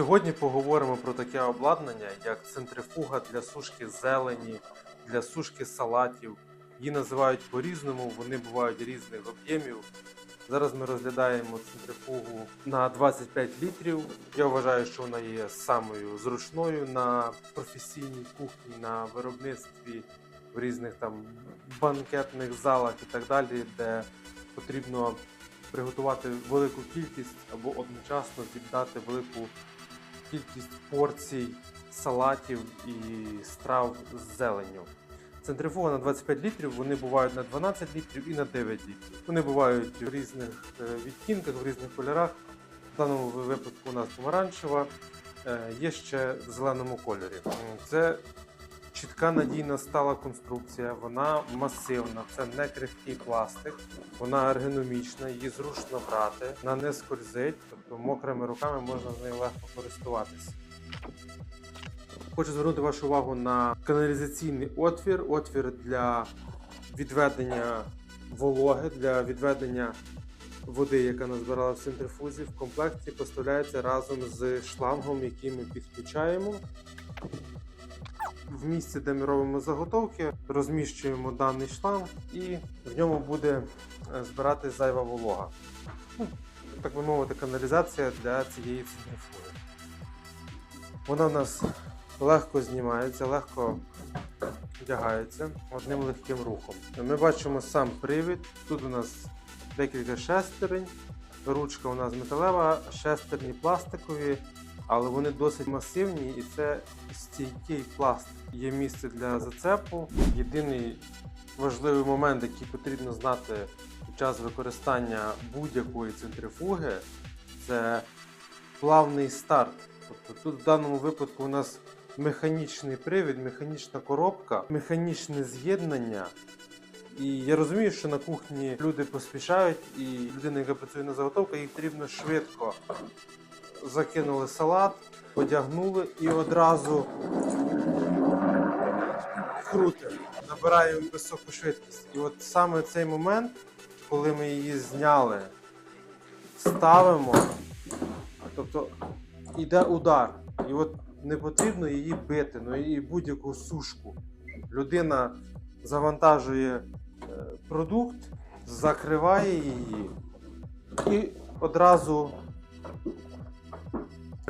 Сьогодні поговоримо про таке обладнання, як центрифуга для сушки зелені, для сушки салатів. Її називають по-різному, вони бувають різних об'ємів. Зараз ми розглядаємо центрифугу на 25 літрів. Я вважаю, що вона є самою зручною на професійній кухні, на виробництві в різних там банкетних залах і так далі, де потрібно приготувати велику кількість або одночасно віддати велику кількість порцій салатів і страв з зеленню. Центрифуга на 25 літрів, вони бувають на 12 літрів і на 9 літрів. Вони бувають в різних е, відтінках, в різних кольорах. В даному випадку у нас помаранчева, е, є ще в зеленому кольорі. Це чітка надійна стала конструкція, вона масивна, це не крихкий пластик, вона ергономічна, її зручно брати, вона не скользить, тобто мокрими руками можна з нею легко користуватися. Хочу звернути вашу увагу на каналізаційний отвір, отвір для відведення вологи, для відведення води, яка назбирала в центрифузі. В комплекті поставляється разом з шлангом, який ми підключаємо. В місці, де ми робимо заготовки, розміщуємо даний шланг і в ньому буде е, збирати зайва волога. Ну, так би мовити, каналізація для цієї центрифуги. Вона в нас легко знімається, легко вдягається одним легким рухом. Ми бачимо сам привід. Тут у нас декілька шестерень. Ручка у нас металева, шестерні пластикові, але вони досить масивні і це стійкий пластик. Є місце для зацепу. Єдиний важливий момент, який потрібно знати під час використання будь-якої центрифуги, це плавний старт. Тобто тут в даному випадку у нас механічний привід, механічна коробка, механічне з'єднання. І я розумію, що на кухні люди поспішають, і людина, яка працює на заготовках, їй потрібно швидко закинули салат, одягнули і одразу крутимо, набираємо високу швидкість. І от саме цей момент, коли ми її зняли, ставимо, тобто йде удар. І от не потрібно її бити, ну і будь-яку сушку. Людина завантажує е, продукт, закриває її і одразу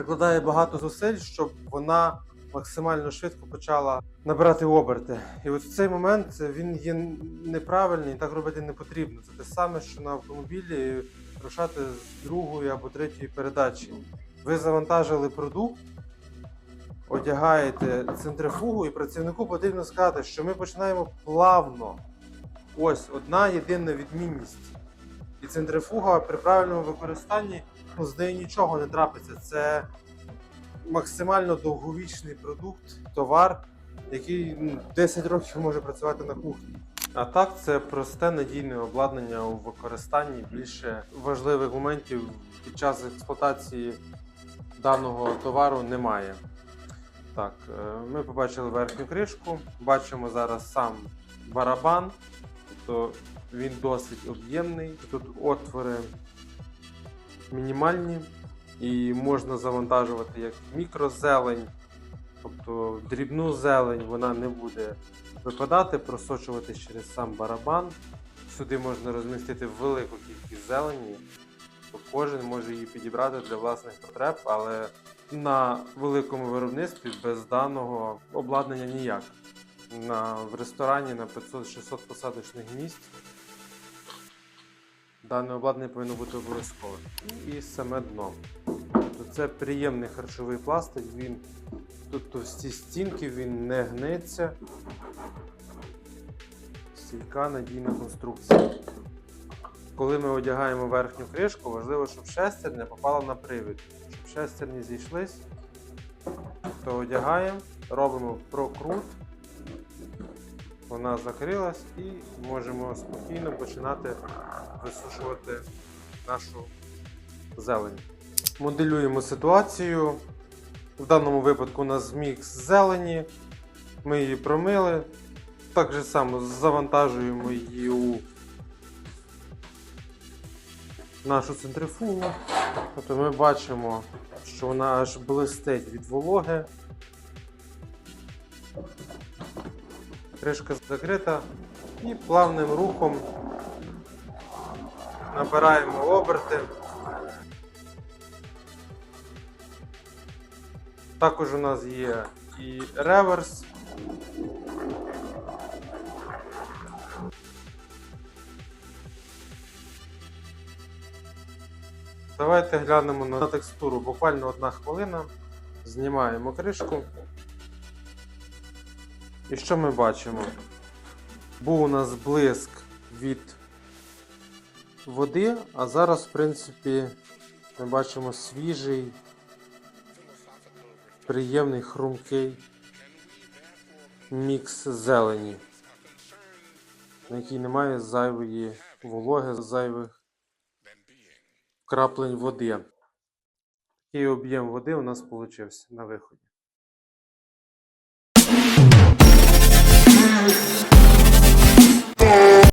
прикладає багато зусиль, щоб вона максимально швидко почала набирати оберти. І от в цей момент він є неправильний, так робити не потрібно. Це те саме, що на автомобілі рушати з другої або третьої передачі. Ви завантажили продукт, одягаєте центрифугу, і працівнику потрібно сказати, що ми починаємо плавно. Ось одна єдина відмінність. І центрифуга при правильному використанні з нею нічого не трапиться. Це максимально довговічний продукт, товар, який ну, 10 років може працювати на кухні. А так, це просте надійне обладнання у використанні. Більше важливих моментів під час експлуатації даного товару немає. Так, е, ми побачили верхню кришку, бачимо зараз сам барабан, тобто він досить об'ємний. Тут отвори мінімальні і можна завантажувати як мікрозелень, тобто дрібну зелень, вона не буде випадати, просочувати через сам барабан. Сюди можна розмістити велику кількість зелені, то кожен може її підібрати для власних потреб, але на великому виробництві без даного обладнання ніяк. На, в ресторані на 500-600 посадочних місць дане обладнання повинно бути обов'язкове. І саме дно. Тобто це приємний харчовий пластик, він тут товсті стінки, він не гнеться. Стійка надійна конструкція. Коли ми одягаємо верхню кришку, важливо, щоб шестерня попала на привід. Щоб шестерні зійшлись, то одягаємо, робимо прокрут, вона закрилась і можемо спокійно починати висушувати нашу зелень. Моделюємо ситуацію. В даному випадку у нас мікс зелені. Ми її промили. Так же само завантажуємо її у нашу центрифугу. Тобто ми бачимо, що вона аж блистить від вологи. Кришка закрита і плавним рухом набираємо оберти. Також у нас є і реверс. Давайте глянемо на текстуру. Буквально одна хвилина. Знімаємо кришку. І що ми бачимо? Був у нас блиск від води, а зараз, в принципі, ми бачимо свіжий, приємний хрумкий мікс зелені, на якій немає зайвої вологи, зайвих краплень води. Такий об'єм води у нас вийшов на виході.